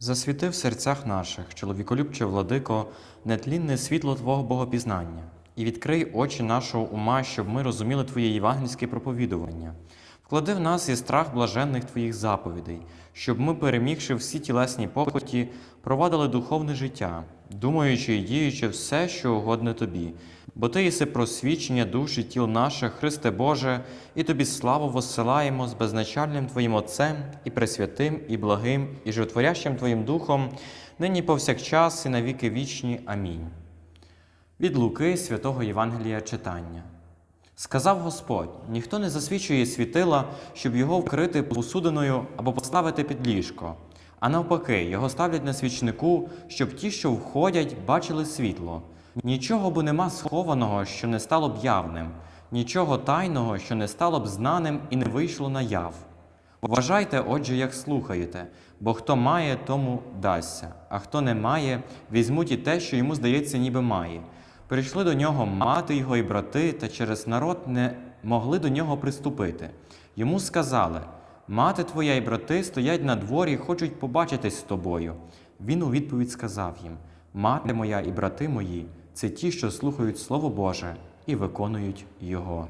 Засвіти в серцях наших, чоловіколюбче владико, нетлінне світло Твого Богопізнання, і відкрий очі нашого ума, щоб ми розуміли Твоє євангельське проповідування. Вклади в нас і страх блаженних Твоїх заповідей, щоб ми, перемігши всі тілесні похоті, провадили духовне життя, думаючи і діючи все, що угодне Тобі. Бо Ти єси просвічення душ і тіл наших, Христе Боже, і Тобі славу воссилаємо з безначальним Твоїм Отцем і пресвятим, і благим, і животворящим Твоїм Духом, нині повсякчас і на віки вічні. Амінь. Від Луки святого Євангелія читання. Сказав Господь: ніхто не засвічує світила, щоб його вкрити посудиною або поставити під ліжко. А навпаки, його ставлять на свічнику, щоб ті, що входять, бачили світло. Нічого бо нема схованого, що не стало б явним, нічого тайного, що не стало б знаним і не вийшло наяв. Вважайте, отже, як слухаєте, бо хто має, тому дасться, а хто не має, візьмуть і те, що йому здається, ніби має. Прийшли до нього мати його і брати, та через народ не могли до нього приступити. Йому сказали: Мати твоя і брати стоять на дворі і хочуть побачитись з тобою. Він у відповідь сказав їм: Мати моя і брати мої це ті, що слухають Слово Боже і виконують його.